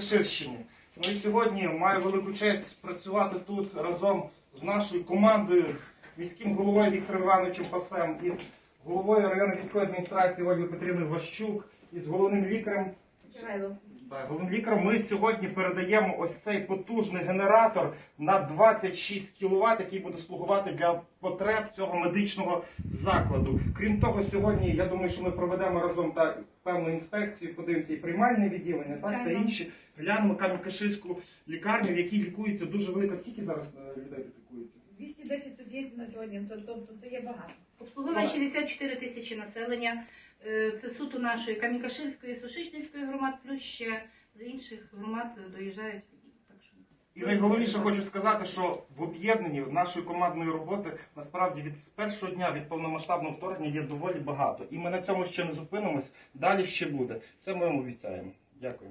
Ширщині. Ну і сьогодні маю велику честь працювати тут разом з нашою командою, з міським головою Віктором Івановичем Пасем, із головою районної військової адміністрації Ольгою Петрівною Ващук, із головним лікарем. Так, головним лікарем ми сьогодні передаємо ось цей потужний генератор на 26 кВт, який буде слугувати для потреб цього медичного закладу. Крім того, сьогодні я думаю, що ми проведемо разом та певну інспекцію, подивимося і приймальне відділення, так та інші. Глянемо Кам'янка-Ширську лікарню, в якій лікується дуже велика. Скільки зараз е, людей лікується? 210 пацієнтів на сьогодні, то- тобто це є багато. Обслуговує 64 тисячі населення. Е, Це суто нашої Камінкаширської, Сушичницької громад, плюс ще з інших громад доїжджають. Так що І найголовніше хочу сказати, що в об'єднанні нашої командної роботи насправді від з першого дня від повномасштабного вторгнення є доволі багато. І ми на цьому ще не зупинимось. Далі ще буде. Це ми вам обіцяємо. Дякую.